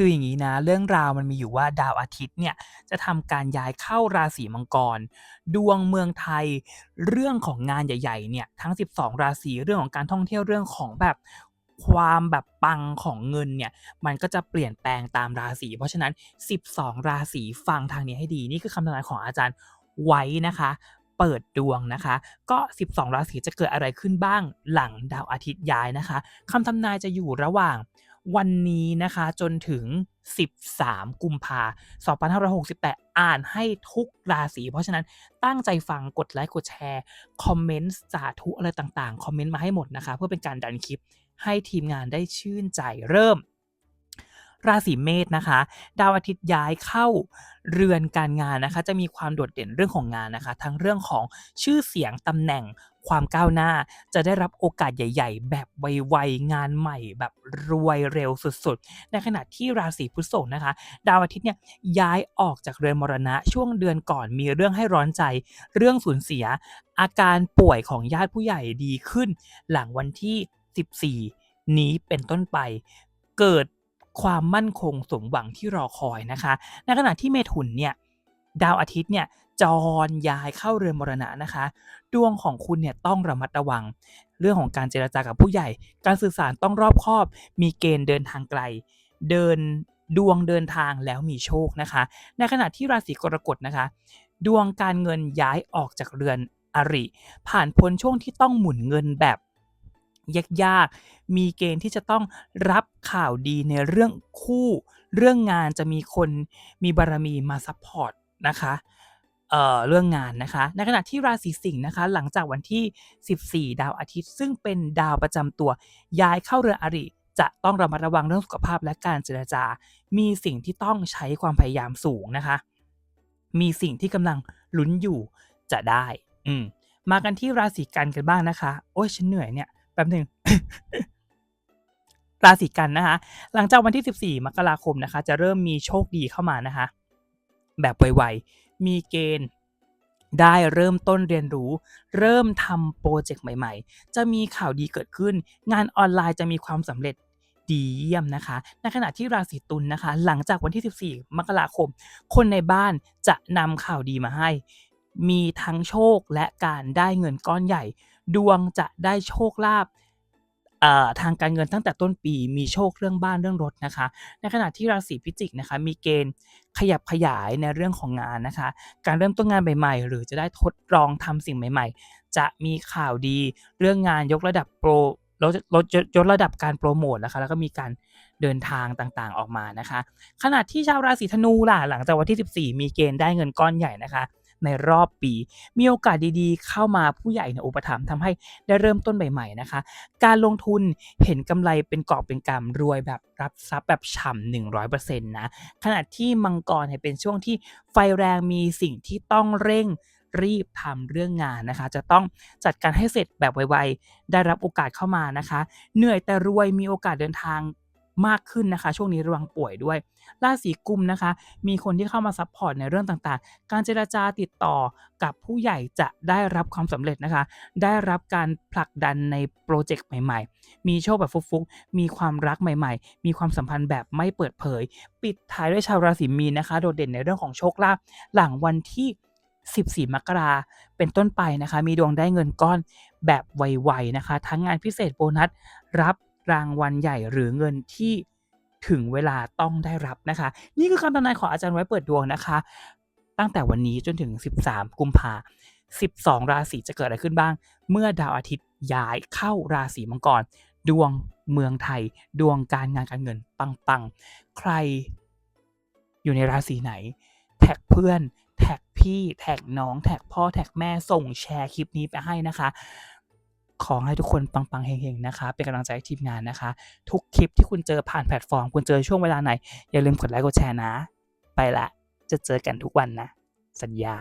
คืออย่างนี้นะ เรื่องราวมันมีอยู่ว่าดาวอาทิตย์เนี่ยจะทำการย้ายเข้าราศีมังกร ดวงเมืองไทย เรื่องของงานใหญ่ๆเนี่ยทั้ง 12 ราศีเรื่องของการท่องเที่ยวเรื่องของแบบความแบบปังของเงินเนี่ยมันก็จะเปลี่ยนแปลงตามราศีเพราะฉะนั้น 12 ราศีฟังทางนี้ให้ดีนี่คือคำทำนายของอาจารย์ไว้นะคะเปิดดวงนะคะ ก็ 12 ราศีจะเกิดอะไรขึ้นบ้างหลังดาวอาทิตย์ย้ายนะคะคำทำนายจะอยู่ระหว่าง วันนี้นะคะจนถึง 13 กุมภา2568 อ่านให้ทุกราศี เพราะฉะนั้นตั้งใจฟังกดไลค์กดแชร์คอมเมนต์สาธุอะไรต่างๆ คอมเมนต์มาให้หมดนะคะ เพื่อเป็นการดันคลิปให้ทีมงานได้ชื่นใจเริ่ม ราศีเมษนะคะ ดาวอาทิตย์ย้ายเข้าเรือนการงานนะคะ จะมีความโดดเด่นเรื่องของงานนะคะ ทั้งเรื่องของชื่อเสียงตำแหน่งความก้าวหน้าจะได้รับโอกาสใหญ่ ๆ แบบไวๆงานใหม่แบบรวยเร็วสุดๆ ในขณะที่ราศีพฤษภนะคะ ดาวอาทิตย์เนี่ยย้ายออกจากเรือนมรณะช่วงเดือนก่อนมีเรื่องให้ร้อนใจ เรื่องสูญเสีย อาการป่วยของญาติผู้ใหญ่ดีขึ้น หลังวันที่ 14 นี้เป็นต้นไป เกิด ความมั่นคงสมหวังที่รอคอยนะคะในขณะที่เมถุนเนี่ยดาวอาทิตย์เนี่ยจรย้ายเข้าเรือนมรณะนะคะ ดวงของคุณเนี่ยต้องระมัดระวัง เรื่องของการเจรจากับผู้ใหญ่ การสื่อสารต้องรอบคอบ มีเกณฑ์เดินทางไกล เดินดวงเดินทางแล้วมีโชคนะคะ ในขณะที่ราศีกรกฎนะคะ ดวงการเงินย้ายออกจากเรือนอริ ผ่านพ้นช่วงที่ต้องหมุนเงินแบบ ยากๆ มีเกณฑ์ที่จะต้องรับข่าวดีในเรื่องคู่ เรื่องงานจะมีคนมีบารมีมาซัพพอร์ตนะคะเเรื่องงานนะคะ ในขณะที่ราศีสิงห์นะคะ หลังจากวันที่ 14 ดาวอาทิตย์ ซึ่งเป็นดาวประจำตัวย้ายเข้าเรือนอริจะต้องระมัดระวังเรื่องสุขภาพและการเจรจา มีสิ่งที่ต้องใช้ความพยายามสูงนะคะ มีสิ่งที่กำลังลุ้นอยู่จะได้ อืม มากันที่ราศีกันกันบ้างนะคะ โอ้ยฉันเหนื่อยเนี่ย ป๊บหนึ่งราศีกันนะคะ หลังจากวันที่ 14 มกราคมนะคะ จะเริ่มมีโชคดีเข้ามานะคะ แบบไวๆ มีเกณฑ์ได้เริ่มต้นเรียนรู้ เริ่มทำโปรเจกต์ใหม่ๆ จะมีข่าวดีเกิดขึ้น งานออนไลน์จะมีความสำเร็จดีเยี่ยมนะคะ ในขณะที่ราศีตุลนะคะ หลังจากวันที่ 14 มกราคม คนในบ้านจะนำข่าวดีมาให้ มีทั้งโชคและการได้เงินก้อนใหญ่ ดวงจะได้โชคลาภทางการเงินตั้งแต่ต้นปีมีโชคเรื่องบ้านเรื่องรถนะคะ ในขณะที่ราศีพิจิกนะคะมีเกณฑ์ขยับขยายในเรื่องของงานนะคะ การเริ่มต้นงานใหม่ๆ หรือจะได้ทดลองทำสิ่งใหม่ ๆ จะมีข่าวดีเรื่องงานยกระดับโปรลดลดยกระดับการโปรโมทนะคะแล้วก็มีการเดินทางต่างๆออกมานะคะ ขณะที่ชาวราศีธนูล่ะหลังจากวันที่ 14 มีเกณฑ์ได้เงินก้อนใหญ่นะคะ ในรอบปี มีโอกาสดีๆ เข้ามาผู้ใหญ่ในอุปถัมภ์ทำให้ได้เริ่มต้นใหม่ๆนะคะ การลงทุนเห็นกำไรเป็นกอบเป็นกำรวยแบบรับทรัพย์แบบฉ่ำ100%นะขณะที่มังกรเนี่ยเป็นช่วงที่ไฟแรงมีสิ่งที่ต้องเร่งรีบทำเรื่องงานนะคะ จะต้องจัดการให้เสร็จแบบไวๆ ได้รับโอกาสเข้ามานะคะ เหนื่อยแต่รวยมีโอกาสเดินทาง มากขึ้นนะคะ ช่วงนี้ระวังป่วยด้วย ราศีกุมนะคะ มีคนที่เข้ามาซัพพอร์ตในเรื่องต่างๆ การเจรจาติดต่อกับผู้ใหญ่จะได้รับความสำเร็จนะคะ ได้รับการผลักดันในโปรเจกต์ใหม่ๆ มีโชคแบบฟุกๆ มีความรักใหม่ๆ มีความสัมพันธ์แบบไม่เปิดเผย ปิดท้ายด้วยชาวราศีมีนนะคะ โดดเด่นในเรื่องของโชคลาภหลังวันที่ 14 มกราเป็นต้นไปนะคะ มีดวงได้เงินก้อนแบบไวๆนะคะ ทั้งงานพิเศษโบนัส รับ รางวัลใหญ่หรือเงินที่ถึงเวลาต้องได้รับนะคะ นี่คือคำทำนายของอาจารย์ไว้เปิดดวงนะคะ ตั้งแต่วันนี้จนถึง 13 กุมภา12 ราศีจะเกิดอะไรขึ้นบ้าง เมื่อดาวอาทิตย์ย้ายเข้าราศีมังกร ดวงเมืองไทย ดวงการงานการเงินปังๆ ใครอยู่ในราศีไหน แท็กเพื่อน แท็กพี่ แท็กน้อง แท็กพ่อ แท็กแม่ส่งแชร์คลิปนี้ไปให้นะคะ ขอให้ทุกคนปังๆเฮงๆนะคะ เป็นกำลังใจให้ทีมงานนะคะ ทุกคลิปที่คุณเจอผ่านแพลตฟอร์ม คุณเจอช่วงเวลาไหน อย่าลืมกดไลค์กดแชร์นะ ไปละ จะเจอกันทุกวันนะ สัญญา